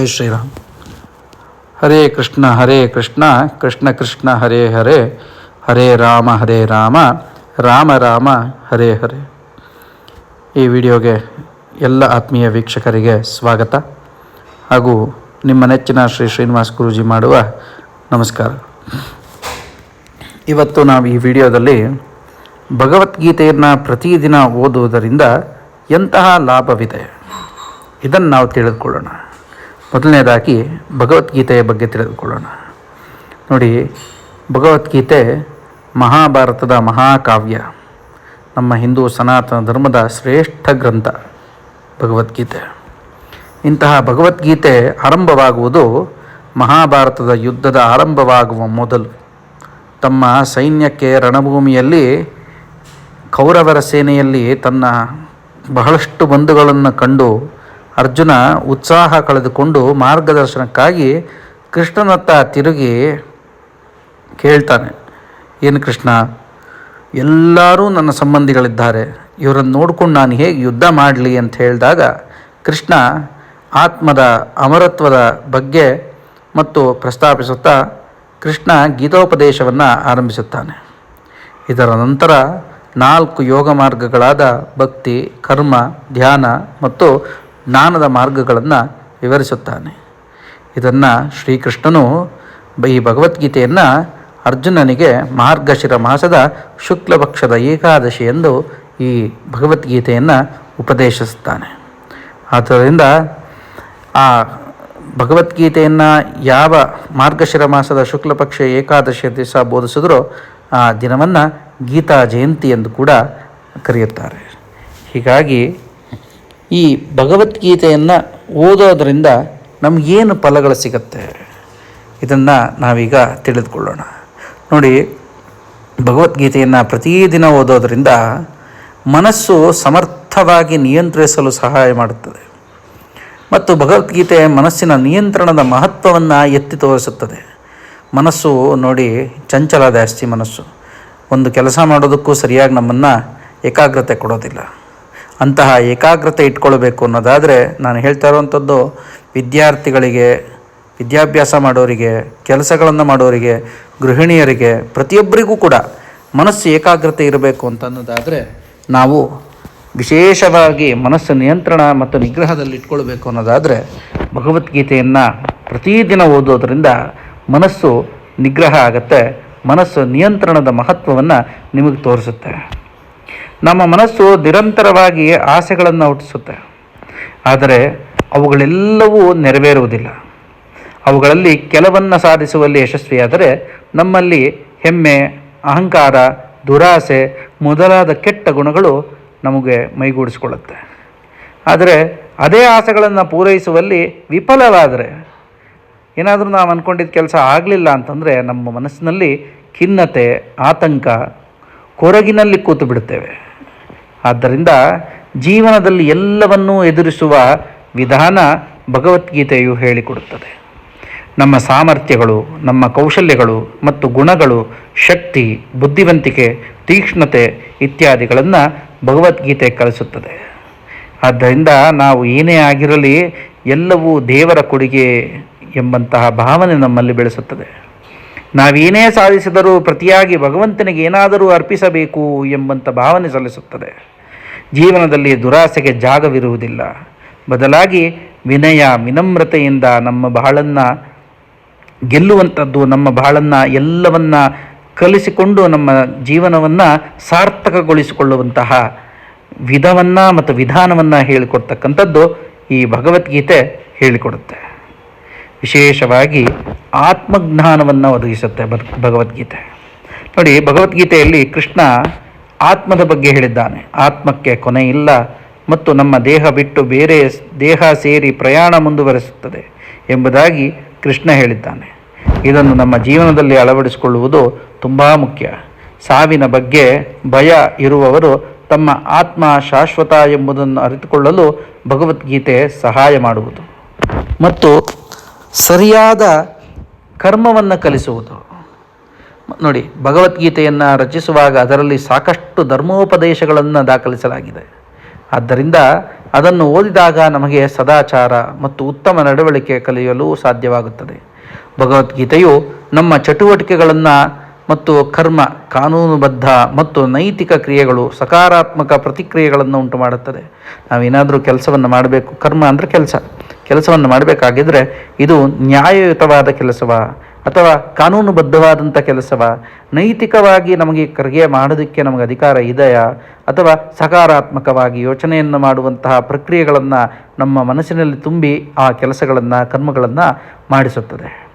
ಜೈ ಶ್ರೀರಾಮ್. ಹರೇ ಕೃಷ್ಣ ಹರೇ ಕೃಷ್ಣ ಕೃಷ್ಣ ಕೃಷ್ಣ, ಹರೇ ಹರೇ ಹರೇ ರಾಮ ಹರೇ ರಾಮ ರಾಮ ರಾಮ, ಹರೇ ಹರೇ. ಈ ವಿಡಿಯೋಗೆ ಎಲ್ಲ ಆತ್ಮೀಯ ವೀಕ್ಷಕರಿಗೆ ಸ್ವಾಗತ ಹಾಗೂ ನಿಮ್ಮ ನೆಚ್ಚಿನ ಶ್ರೀ ಶ್ರೀನಿವಾಸ್ ಗುರೂಜಿ ಮಾಡುವ ನಮಸ್ಕಾರ. ಇವತ್ತು ನಾವು ಈ ವಿಡಿಯೋದಲ್ಲಿ ಭಗವದ್ಗೀತೆಯನ್ನು ಪ್ರತಿದಿನ ಓದುವುದರಿಂದ ಎಂತಹ ಲಾಭವಿದೆ? ಇದನ್ನು ನಾವು ತಿಳಿದುಕೊಳ್ಳೋಣ. ಮೊದಲನೇದಾಗಿ ಭಗವದ್ಗೀತೆಯ ಬಗ್ಗೆ ತಿಳಿದುಕೊಳ್ಳೋಣ. ನೋಡಿ, ಭಗವದ್ಗೀತೆ ಮಹಾಭಾರತದ ಮಹಾಕಾವ್ಯ. ನಮ್ಮ ಹಿಂದೂ ಸನಾತನ ಧರ್ಮದ ಶ್ರೇಷ್ಠ ಗ್ರಂಥ, ಭಗವದ್ಗೀತೆ. ಇಂತಹ ಭಗವದ್ಗೀತೆ ಆರಂಭವಾಗುವುದು ಮಹಾಭಾರತದ ಯುದ್ಧದ ಆರಂಭವಾಗುವ ಮೊದಲು. ತಮ್ಮ ಸೈನ್ಯಕ್ಕೆ ರಣಭೂಮಿಯಲ್ಲಿ, ಕೌರವರ ಸೇನೆಯಲ್ಲಿ ತನ್ನ ಬಹಳಷ್ಟು ಬಂಧುಗಳನ್ನು ಕಂಡು ಅರ್ಜುನ ಉತ್ಸಾಹ ಕಳೆದುಕೊಂಡು ಮಾರ್ಗದರ್ಶನಕ್ಕಾಗಿ ಕೃಷ್ಣನತ್ತ ತಿರುಗಿ ಕೇಳ್ತಾನೆ, ಏನು ಕೃಷ್ಣ, ಎಲ್ಲರೂ ನನ್ನ ಸಂಬಂಧಿಗಳಿದ್ದಾರೆ. ಇವರನ್ನು ನೋಡ್ಕೊಂಡು ನಾನು ಹೇಗೆ ಯುದ್ಧ ಮಾಡಲಿ ಅಂತ ಹೇಳಿದಾಗ ಕೃಷ್ಣ ಆತ್ಮದ ಅಮರತ್ವದ ಬಗ್ಗೆ ಮತ್ತು ಪ್ರಸ್ತಾಪಿಸುತ್ತಾ ಕೃಷ್ಣ ಗೀತೋಪದೇಶವನ್ನು ಆರಂಭಿಸುತ್ತಾನೆ. ಇದರ ನಂತರ ನಾಲ್ಕು ಯೋಗ ಮಾರ್ಗಗಳಾದ ಭಕ್ತಿ, ಕರ್ಮ, ಧ್ಯಾನ ಮತ್ತು ಜ್ಞಾನದ ಮಾರ್ಗಗಳನ್ನು ವಿವರಿಸುತ್ತಾನೆ. ಇದನ್ನು ಶ್ರೀಕೃಷ್ಣನು ಈ ಭಗವದ್ಗೀತೆಯನ್ನು ಅರ್ಜುನನಿಗೆ ಮಾರ್ಗಶಿರ ಮಾಸದ ಶುಕ್ಲಪಕ್ಷದ ಏಕಾದಶಿ ಎಂದು ಈ ಭಗವದ್ಗೀತೆಯನ್ನು ಉಪದೇಶಿಸುತ್ತಾನೆ. ಆದ್ದರಿಂದ ಆ ಭಗವದ್ಗೀತೆಯನ್ನು ಯಾವ ಮಾರ್ಗಶಿರ ಮಾಸದ ಶುಕ್ಲಪಕ್ಷ ಏಕಾದಶಿಯ ದಿವಸ ಬೋಧಿಸಿದ್ರೋ ಆ ದಿನವನ್ನು ಗೀತಾ ಜಯಂತಿ ಎಂದು ಕೂಡ ಕರೆಯುತ್ತಾರೆ. ಹೀಗಾಗಿ ಈ ಭಗವದ್ಗೀತೆಯನ್ನು ಓದೋದರಿಂದ ನಮಗೇನು ಫಲಗಳು ಸಿಗುತ್ತೆ? ಇದನ್ನು ನಾವೀಗ ತಿಳಿದುಕೊಳ್ಳೋಣ. ನೋಡಿ, ಭಗವದ್ಗೀತೆಯನ್ನು ಪ್ರತಿದಿನ ಓದೋದರಿಂದ ಮನಸ್ಸು ಸಮರ್ಥವಾಗಿ ನಿಯಂತ್ರಿಸಲು ಸಹಾಯ ಮಾಡುತ್ತದೆ. ಮತ್ತು ಭಗವದ್ಗೀತೆ ಮನಸ್ಸಿನ ನಿಯಂತ್ರಣದ ಮಹತ್ವವನ್ನು ಎತ್ತಿ ತೋರಿಸುತ್ತದೆ. ಮನಸ್ಸು ನೋಡಿ ಚಂಚಲ ಜಾಸ್ತಿ ಮನಸ್ಸು. ಒಂದು ಕೆಲಸ ಮಾಡೋದಕ್ಕೂ ಸರಿಯಾಗಿ ನಮ್ಮನ್ನು ಏಕಾಗ್ರತೆ ಕೊಡೋದಿಲ್ಲ. ಅಂತಹ ಏಕಾಗ್ರತೆ ಇಟ್ಕೊಳ್ಬೇಕು ಅನ್ನೋದಾದರೆ ನಾನು ಹೇಳ್ತಾ ಇರುವಂಥದ್ದು ವಿದ್ಯಾರ್ಥಿಗಳಿಗೆ, ವಿದ್ಯಾಭ್ಯಾಸ ಮಾಡೋರಿಗೆ, ಕೆಲಸಗಳನ್ನು ಮಾಡೋರಿಗೆ, ಗೃಹಿಣಿಯರಿಗೆ, ಪ್ರತಿಯೊಬ್ಬರಿಗೂ ಕೂಡ ಮನಸ್ಸು ಏಕಾಗ್ರತೆ ಇರಬೇಕು ಅಂತ ಅನ್ನೋದಾದರೆ ನಾವು ವಿಶೇಷವಾಗಿ ಮನಸ್ಸು ನಿಯಂತ್ರಣ ಮತ್ತು ನಿಗ್ರಹದಲ್ಲಿ ಇಟ್ಕೊಳ್ಬೇಕು ಅನ್ನೋದಾದರೆ ಭಗವದ್ಗೀತೆಯನ್ನು ಪ್ರತಿದಿನ ಓದೋದರಿಂದ ಮನಸ್ಸು ನಿಗ್ರಹ ಆಗುತ್ತೆ, ಮನಸ್ಸು ನಿಯಂತ್ರಣದ ಮಹತ್ವವನ್ನು ನಿಮಗೆ ತೋರಿಸುತ್ತೆ. ನಮ್ಮ ಮನಸ್ಸು ನಿರಂತರವಾಗಿ ಆಸೆಗಳನ್ನು ಹುಟ್ಟಿಸುತ್ತೆ. ಆದರೆ ಅವುಗಳೆಲ್ಲವೂ ನೆರವೇರುವುದಿಲ್ಲ. ಅವುಗಳಲ್ಲಿ ಕೆಲವನ್ನು ಸಾಧಿಸುವಲ್ಲಿ ಯಶಸ್ವಿಯಾದರೆ ನಮ್ಮಲ್ಲಿ ಹೆಮ್ಮೆ, ಅಹಂಕಾರ, ದುರಾಸೆ ಮೊದಲಾದ ಕೆಟ್ಟ ಗುಣಗಳು ನಮಗೆ ಮೈಗೂಡಿಸಿಕೊಳ್ಳುತ್ತೆ. ಆದರೆ ಅದೇ ಆಸೆಗಳನ್ನು ಪೂರೈಸುವಲ್ಲಿ ವಿಫಲವಾದರೆ ಏನಾದರೂ ನಾವು ಅಂದ್ಕೊಂಡಿದ್ದ ಕೆಲಸ ಆಗಲಿಲ್ಲ ಅಂತಂದರೆ ನಮ್ಮ ಮನಸ್ಸಿನಲ್ಲಿ ಖಿನ್ನತೆ, ಆತಂಕ ಕೊರಗಿನಲ್ಲಿ ಕೂತು ಬಿಡುತ್ತೇವೆ. ಆದ್ದರಿಂದ ಜೀವನದಲ್ಲಿ ಎಲ್ಲವನ್ನೂ ಎದುರಿಸುವ ವಿಧಾನ ಭಗವದ್ಗೀತೆಯು ಹೇಳಿಕೊಡುತ್ತದೆ. ನಮ್ಮ ಸಾಮರ್ಥ್ಯಗಳು, ನಮ್ಮ ಕೌಶಲ್ಯಗಳು ಮತ್ತು ಗುಣಗಳು, ಶಕ್ತಿ, ಬುದ್ಧಿವಂತಿಕೆ, ತೀಕ್ಷ್ಣತೆ ಇತ್ಯಾದಿಗಳನ್ನು ಭಗವದ್ಗೀತೆ ಕಲಿಸುತ್ತದೆ. ಆದ್ದರಿಂದ ನಾವು ಏನೇ ಆಗಿರಲಿ ಎಲ್ಲವೂ ದೇವರ ಕೊಡುಗೆ ಎಂಬಂತಹ ಭಾವನೆ ನಮ್ಮಲ್ಲಿ ಬೆಳೆಸುತ್ತದೆ. ನಾವೇನೇ ಸಾಧಿಸಿದರೂ ಪ್ರತಿಯಾಗಿ ಭಗವಂತನಿಗೆ ಏನಾದರೂ ಅರ್ಪಿಸಬೇಕು ಎಂಬಂಥ ಭಾವನೆ ಸಲ್ಲಿಸುತ್ತದೆ. ಜೀವನದಲ್ಲಿ ದುರಾಸೆಗೆ ಜಾಗವಿರುವುದಿಲ್ಲ. ಬದಲಾಗಿ ವಿನಯ, ವಿನಮ್ರತೆಯಿಂದ ನಮ್ಮ ಬಾಳನ್ನು ಗೆಲ್ಲುವಂಥದ್ದು, ನಮ್ಮ ಬಾಳನ್ನು ಎಲ್ಲವನ್ನ ಕಲಿಸಿಕೊಂಡು ನಮ್ಮ ಜೀವನವನ್ನು ಸಾರ್ಥಕಗೊಳಿಸಿಕೊಳ್ಳುವಂತಹ ವಿಧವನ್ನು ಮತ್ತು ವಿಧಾನವನ್ನು ಹೇಳಿಕೊಡ್ತಕ್ಕಂಥದ್ದು ಈ ಭಗವದ್ಗೀತೆ ಹೇಳಿಕೊಡುತ್ತೆ. ವಿಶೇಷವಾಗಿ ಆತ್ಮಜ್ಞಾನವನ್ನು ಒದಗಿಸುತ್ತೆ ಭಗವದ್ಗೀತೆ. ನೋಡಿ, ಭಗವದ್ಗೀತೆಯಲ್ಲಿ ಕೃಷ್ಣ ಆತ್ಮದ ಬಗ್ಗೆ ಹೇಳಿದ್ದಾನೆ. ಆತ್ಮಕ್ಕೆ ಕೊನೆ ಇಲ್ಲ ಮತ್ತು ನಮ್ಮ ದೇಹ ಬಿಟ್ಟು ಬೇರೆ ದೇಹ ಸೇರಿ ಪ್ರಯಾಣ ಮುಂದುವರೆಸುತ್ತದೆ ಎಂಬುದಾಗಿ ಕೃಷ್ಣ ಹೇಳಿದ್ದಾನೆ. ಇದನ್ನು ನಮ್ಮ ಜೀವನದಲ್ಲಿ ಅಳವಡಿಸಿಕೊಳ್ಳುವುದು ತುಂಬ ಮುಖ್ಯ. ಸಾವಿನ ಬಗ್ಗೆ ಭಯ ಇರುವವರು ತಮ್ಮ ಆತ್ಮ ಶಾಶ್ವತ ಎಂಬುದನ್ನು ಅರಿತುಕೊಳ್ಳಲು ಭಗವದ್ಗೀತೆ ಸಹಾಯ ಮಾಡುವುದು. ಮತ್ತು ಸರಿಯಾದ ಕರ್ಮವನ್ನು ಕಲಿಸುವುದು. ನೋಡಿ, ಭಗವದ್ಗೀತೆಯನ್ನು ರಚಿಸುವಾಗ ಅದರಲ್ಲಿ ಸಾಕಷ್ಟು ಧರ್ಮೋಪದೇಶಗಳನ್ನು ದಾಖಲಿಸಲಾಗಿದೆ. ಆದ್ದರಿಂದ ಅದನ್ನು ಓದಿದಾಗ ನಮಗೆ ಸದಾಚಾರ ಮತ್ತು ಉತ್ತಮ ನಡವಳಿಕೆ ಕಲಿಯಲು ಸಾಧ್ಯವಾಗುತ್ತದೆ. ಭಗವದ್ಗೀತೆಯು ನಮ್ಮ ಚಟುವಟಿಕೆಗಳನ್ನು ಮತ್ತು ಕರ್ಮ, ಕಾನೂನುಬದ್ಧ ಮತ್ತು ನೈತಿಕ ಕ್ರಿಯೆಗಳು ಸಕಾರಾತ್ಮಕ ಪ್ರತಿಕ್ರಿಯೆಗಳನ್ನು ಉಂಟು ಮಾಡುತ್ತದೆ ನಾವೇನಾದರೂ ಕೆಲಸವನ್ನು ಮಾಡಬೇಕು, ಕರ್ಮ ಅಂದರೆ ಕೆಲಸ. ಕೆಲಸವನ್ನು ಮಾಡಬೇಕಾಗಿದ್ದರೆ ಇದು ನ್ಯಾಯಯುತವಾದ ಕೆಲಸವ? ಅಥವಾ ಕಾನೂನುಬದ್ಧವಾದಂಥ ಕೆಲಸವ? ನೈತಿಕವಾಗಿ ನಮಗೆ ಕರಿಗೆ ಮಾಡೋದಕ್ಕೆ ನಮಗೆ ಅಧಿಕಾರ ಇದೆಯಾ? ಅಥವಾ ಸಕಾರಾತ್ಮಕವಾಗಿ ಯೋಚನೆಯನ್ನು ಮಾಡುವಂತಹ ಪ್ರಕ್ರಿಯೆಗಳನ್ನು ನಮ್ಮ ಮನಸ್ಸಿನಲ್ಲಿ ತುಂಬಿ ಆ ಕೆಲಸಗಳನ್ನು, ಕರ್ಮಗಳನ್ನು ಮಾಡಿಸುತ್ತದೆ.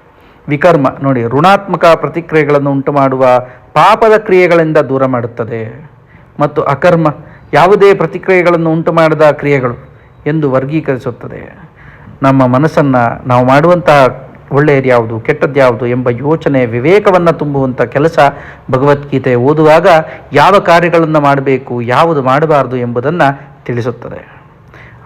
ವಿಕರ್ಮ, ನೋಡಿ, ಋಣಾತ್ಮಕ ಪ್ರತಿಕ್ರಿಯೆಗಳನ್ನು ಉಂಟು ಮಾಡುವ ಪಾಪದ ಕ್ರಿಯೆಗಳಿಂದ ದೂರ ಮಾಡುತ್ತದೆ. ಮತ್ತು ಅಕರ್ಮ, ಯಾವುದೇ ಪ್ರತಿಕ್ರಿಯೆಗಳನ್ನು ಉಂಟು ಮಾಡದ ಕ್ರಿಯೆಗಳು ಎಂದು ವರ್ಗೀಕರಿಸುತ್ತದೆ. ನಮ್ಮ ಮನಸ್ಸನ್ನು ನಾವು ಮಾಡುವಂತಹ ಒಳ್ಳೆಯದು ಯಾವುದು ಕೆಟ್ಟದ್ದು ಯಾವುದು ಎಂಬ ಯೋಚನೆ, ವಿವೇಕವನ್ನು ತುಂಬುವಂಥ ಕೆಲಸ ಭಗವದ್ಗೀತೆ ಓದುವಾಗ ಯಾವ ಕಾರ್ಯಗಳನ್ನು ಮಾಡಬೇಕು, ಯಾವುದು ಮಾಡಬಾರದು ಎಂಬುದನ್ನು ತಿಳಿಸುತ್ತದೆ.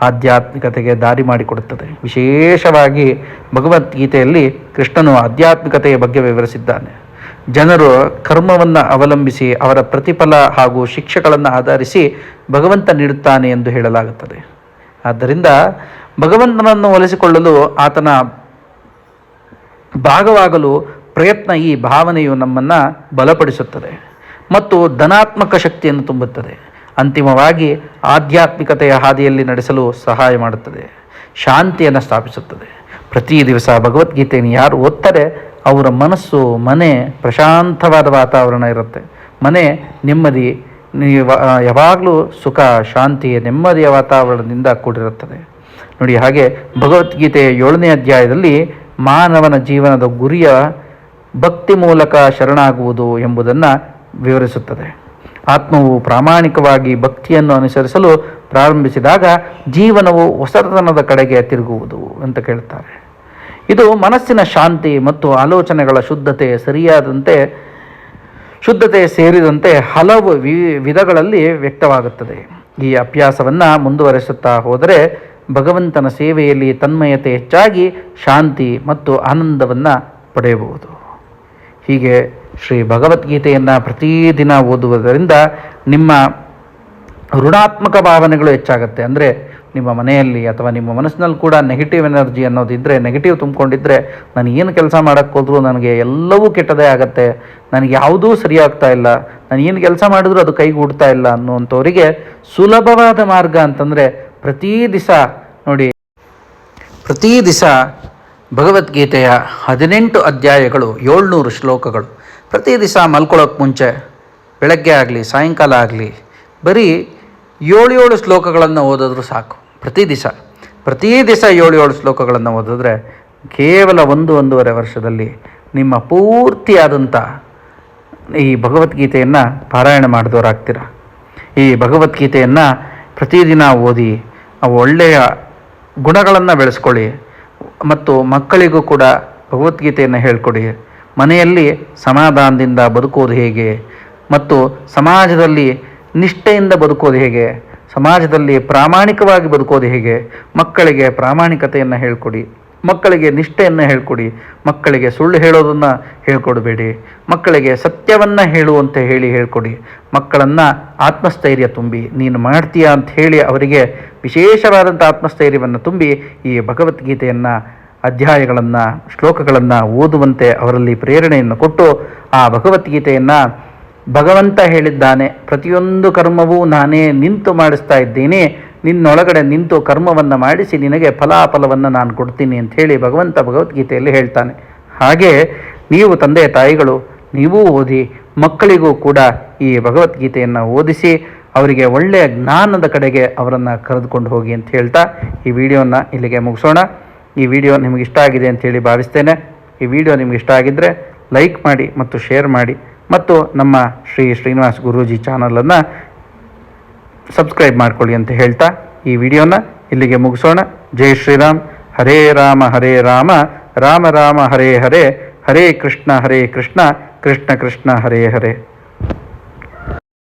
ಆಧ್ಯಾತ್ಮಿಕತೆಗೆ ದಾರಿ ಮಾಡಿಕೊಡುತ್ತದೆ. ವಿಶೇಷವಾಗಿ ಭಗವದ್ಗೀತೆಯಲ್ಲಿ ಕೃಷ್ಣನು ಆಧ್ಯಾತ್ಮಿಕತೆಯ ಬಗ್ಗೆ ವಿವರಿಸಿದ್ದಾನೆ. ಜನರು ಕರ್ಮವನ್ನು ಅವಲಂಬಿಸಿ ಅವರ ಪ್ರತಿಫಲ ಹಾಗೂ ಶಿಕ್ಷೆಗಳನ್ನು ಆಧರಿಸಿ ಭಗವಂತ ನೀಡುತ್ತಾನೆ ಎಂದು ಹೇಳಲಾಗುತ್ತದೆ. ಆದ್ದರಿಂದ ಭಗವಂತನನ್ನು ಒಲಿಸಿಕೊಳ್ಳಲು ಆತನ ಭಾಗವಾಗಲು ಪ್ರಯತ್ನ ಈ ಭಾವನೆಯು ನಮ್ಮನ್ನು ಬಲಪಡಿಸುತ್ತದೆ ಮತ್ತು ಧನಾತ್ಮಕ ಶಕ್ತಿಯನ್ನು ತುಂಬುತ್ತದೆ. ಅಂತಿಮವಾಗಿ ಆಧ್ಯಾತ್ಮಿಕತೆಯ ಹಾದಿಯಲ್ಲಿ ನಡೆಸಲು ಸಹಾಯ ಮಾಡುತ್ತದೆ. ಶಾಂತಿಯನ್ನು ಸ್ಥಾಪಿಸುತ್ತದೆ. ಪ್ರತಿ ದಿವಸ ಭಗವದ್ಗೀತೆಯನ್ನು ಯಾರು ಓದ್ತಾರೆ, ಅವರ ಮನಸ್ಸು, ಮನೆ ಪ್ರಶಾಂತವಾದ ವಾತಾವರಣ ಇರುತ್ತೆ. ಮನೆ ನೆಮ್ಮದಿ ಯಾವಾಗಲೂ ಸುಖ, ಶಾಂತಿ, ನೆಮ್ಮದಿಯ ವಾತಾವರಣದಿಂದ ಕೂಡಿರುತ್ತದೆ. ನೋಡಿ ಹಾಗೆ ಭಗವದ್ಗೀತೆಯ ಏಳನೇ ಅಧ್ಯಾಯದಲ್ಲಿ ಮಾನವನ ಜೀವನದ ಗುರಿಯ ಭಕ್ತಿ ಮೂಲಕ ಶರಣಾಗುವುದು ಎಂಬುದನ್ನು ವಿವರಿಸುತ್ತದೆ. ಆತ್ಮವು ಪ್ರಾಮಾಣಿಕವಾಗಿ ಭಕ್ತಿಯನ್ನು ಅನುಸರಿಸಲು ಪ್ರಾರಂಭಿಸಿದಾಗ ಜೀವನವು ಹೊಸತನದ ಕಡೆಗೆ ತಿರುಗುವುದು ಅಂತ ಕೇಳ್ತಾರೆ. ಇದು ಮನಸ್ಸಿನ ಶಾಂತಿ ಮತ್ತು ಆಲೋಚನೆಗಳ ಶುದ್ಧತೆ ಸರಿಯಾದಂತೆ, ಶುದ್ಧತೆ ಸೇರಿದಂತೆ ಹಲವು ವಿಧಗಳಲ್ಲಿ ವ್ಯಕ್ತವಾಗುತ್ತದೆ. ಈ ಅಭ್ಯಾಸವನ್ನು ಮುಂದುವರೆಸುತ್ತಾ ಹೋದರೆ ಭಗವಂತನ ಸೇವೆಯಲ್ಲಿ ತನ್ಮಯತೆ ಹೆಚ್ಚಾಗಿ ಶಾಂತಿ ಮತ್ತು ಆನಂದವನ್ನು ಪಡೆಯಬಹುದು. ಹೀಗೆ ಶ್ರೀ ಭಗವದ್ಗೀತೆಯನ್ನು ಪ್ರತಿದಿನ ಓದುವುದರಿಂದ ನಿಮ್ಮ ಋಣಾತ್ಮಕ ಭಾವನೆಗಳು ಹೆಚ್ಚಾಗುತ್ತೆ. ಅಂದರೆ ನಿಮ್ಮ ಮನೆಯಲ್ಲಿ ಅಥವಾ ನಿಮ್ಮ ಮನಸ್ಸಿನಲ್ಲಿ ಕೂಡ ನೆಗೆಟಿವ್ ಎನರ್ಜಿ ಅನ್ನೋದಿದ್ದರೆ ನೆಗೆಟಿವ್ ತುಂಬಿಕೊಂಡಿದ್ದರೆ ನಾನು ಏನು ಕೆಲಸ ಮಾಡೋಕ್ಕೆ ಹೋದರೂ ನನಗೆ ಎಲ್ಲವೂ ಕೆಟ್ಟದೇ ಆಗುತ್ತೆ. ನನಗೆ ಯಾವುದೂ ಸರಿಯಾಗ್ತಾ ಇಲ್ಲ. ನಾನು ಏನು ಕೆಲಸ ಮಾಡಿದ್ರೂ ಅದು ಕೈಗೂಡ್ತಾ ಇಲ್ಲ ಅನ್ನುವಂಥವರಿಗೆ ಸುಲಭವಾದ ಮಾರ್ಗ ಅಂತಂದರೆ ಪ್ರತಿ ದಿವಸ ನೋಡಿ, ಪ್ರತಿ ದಿವಸ ಭಗವದ್ಗೀತೆಯ ಹದಿನೆಂಟು ಅಧ್ಯಾಯಗಳು, ಏಳ್ನೂರು ಶ್ಲೋಕಗಳು. ಪ್ರತಿ ದಿವಸ ಮಲ್ಕೊಳ್ಳೋಕೆ ಮುಂಚೆ, ಬೆಳಗ್ಗೆ ಆಗಲಿ, ಸಾಯಂಕಾಲ ಆಗಲಿ, ಬರೀ ಏಳು ಏಳು ಶ್ಲೋಕಗಳನ್ನು ಓದಿದ್ರೂ ಸಾಕು. ಪ್ರತಿ ದಿವಸ ಪ್ರತಿ ದಿವಸ ಏಳು ಏಳು ಶ್ಲೋಕಗಳನ್ನು ಓದಿದ್ರೆ ಕೇವಲ ಒಂದು ಒಂದೂವರೆ ವರ್ಷದಲ್ಲಿ ನಿಮ್ಮ ಪೂರ್ತಿಯಾದಂಥ ಈ ಭಗವದ್ಗೀತೆಯನ್ನು ಪಾರಾಯಣ ಮಾಡಿದವರಾಗ್ತೀರ ಈ ಭಗವದ್ಗೀತೆಯನ್ನು ಪ್ರತಿದಿನ ಓದಿ ಒಳ್ಳೆಯ ಗುಣಗಳನ್ನು ಬೆಳೆಸ್ಕೊಳ್ಳಿ ಮತ್ತು ಮಕ್ಕಳಿಗೂ ಕೂಡ ಭಗವದ್ಗೀತೆಯನ್ನು ಹೇಳ್ಕೊಡಿ. ಮನೆಯಲ್ಲಿ ಸಮಾಧಾನದಿಂದ ಬದುಕೋದು ಹೇಗೆ? ಮತ್ತು ಸಮಾಜದಲ್ಲಿ ನಿಷ್ಠೆಯಿಂದ ಬದುಕೋದು ಹೇಗೆ? ಸಮಾಜದಲ್ಲಿ ಪ್ರಾಮಾಣಿಕವಾಗಿ ಬದುಕೋದು ಹೇಗೆ? ಮಕ್ಕಳಿಗೆ ಪ್ರಾಮಾಣಿಕತೆಯನ್ನು ಹೇಳ್ಕೊಡಿ. ಮಕ್ಕಳಿಗೆ ನಿಷ್ಠೆಯನ್ನು ಹೇಳ್ಕೊಡಿ. ಮಕ್ಕಳಿಗೆ ಸುಳ್ಳು ಹೇಳೋದನ್ನು ಹೇಳ್ಕೊಡಬೇಡಿ. ಮಕ್ಕಳಿಗೆ ಸತ್ಯವನ್ನು ಹೇಳುವಂತೆ ಹೇಳಿ ಹೇಳ್ಕೊಡಿ. ಮಕ್ಕಳನ್ನು ಆತ್ಮಸ್ಥೈರ್ಯ ತುಂಬಿ. ನೀನು ಮಾಡ್ತೀಯಾ ಅಂತ ಹೇಳಿ ಅವರಿಗೆ ವಿಶೇಷವಾದಂಥ ಆತ್ಮಸ್ಥೈರ್ಯವನ್ನು ತುಂಬಿ ಈ ಭಗವದ್ಗೀತೆಯನ್ನು, ಅಧ್ಯಾಯಗಳನ್ನು, ಶ್ಲೋಕಗಳನ್ನು ಓದುವಂತೆ ಅವರಲ್ಲಿ ಪ್ರೇರಣೆಯನ್ನು ಕೊಟ್ಟು ಆ ಭಗವದ್ಗೀತೆಯನ್ನು ಭಗವಂತ ಹೇಳಿದ್ದಾನೆ. ಪ್ರತಿಯೊಂದು ಕರ್ಮವೂ ನಾನೇ ನಿಂತು ಮಾಡಿಸ್ತಾ ಇದ್ದೀನಿ. ನಿನ್ನೊಳಗಡೆ ನಿಂತು ಕರ್ಮವನ್ನು ಮಾಡಿಸಿ ನಿನಗೆ ಫಲಾಫಲವನ್ನು ನಾನು ಕೊಡ್ತೀನಿ ಅಂತ ಹೇಳಿ ಭಗವಂತ ಭಗವದ್ಗೀತೆಯಲ್ಲಿ ಹೇಳ್ತಾನೆ. ಹಾಗೆ ನೀವು ತಂದೆ ತಾಯಿಗಳು, ನೀವೂ ಓದಿ ಮಕ್ಕಳಿಗೂ ಕೂಡ ಈ ಭಗವದ್ಗೀತೆಯನ್ನು ಓದಿಸಿ ಅವರಿಗೆ ಒಳ್ಳೆಯ ಜ್ಞಾನದ ಕಡೆಗೆ ಅವರನ್ನು ಕರೆದುಕೊಂಡು ಹೋಗಿ ಅಂತ ಹೇಳ್ತಾ ಈ ವಿಡಿಯೋನ ಇಲ್ಲಿಗೆ ಮುಗಿಸೋಣ. ಈ ವಿಡಿಯೋ ನಿಮಗೆ ಇಷ್ಟ ಆಗಿದೆ ಅಂತೇಳಿ ಭಾವಿಸ್ತೇನೆ. ಈ ವಿಡಿಯೋ ನಿಮಗೆ ಇಷ್ಟ ಆಗಿದ್ದರೆ ಲೈಕ್ ಮಾಡಿ ಮತ್ತು ಶೇರ್ ಮಾಡಿ. ಮತ್ತು ನಮ್ಮ ಶ್ರೀ ಶ್ರೀನಿವಾಸ್ ಗುರೂಜಿ ಚಾನಲನ್ನು ಸಬ್ಸ್ಕ್ರೈಬ್ ಮಾಡ್ಕೊಳ್ಳಿ ಅಂತ ಹೇಳ್ತಾ ಈ ವಿಡಿಯೋನ ಇಲ್ಲಿಗೆ ಮುಗಿಸೋಣ. ಜೈ ಶ್ರೀರಾಮ್. ಹರೇ ರಾಮ ಹರೇ ರಾಮ. ರಾಮ ರಾಮ, ಹರೇ ಹರೇ. ಹರೇ ಕೃಷ್ಣ ಹರೇ ಕೃಷ್ಣ. ಕೃಷ್ಣ ಕೃಷ್ಣ, ಹರೇ ಹರೇ.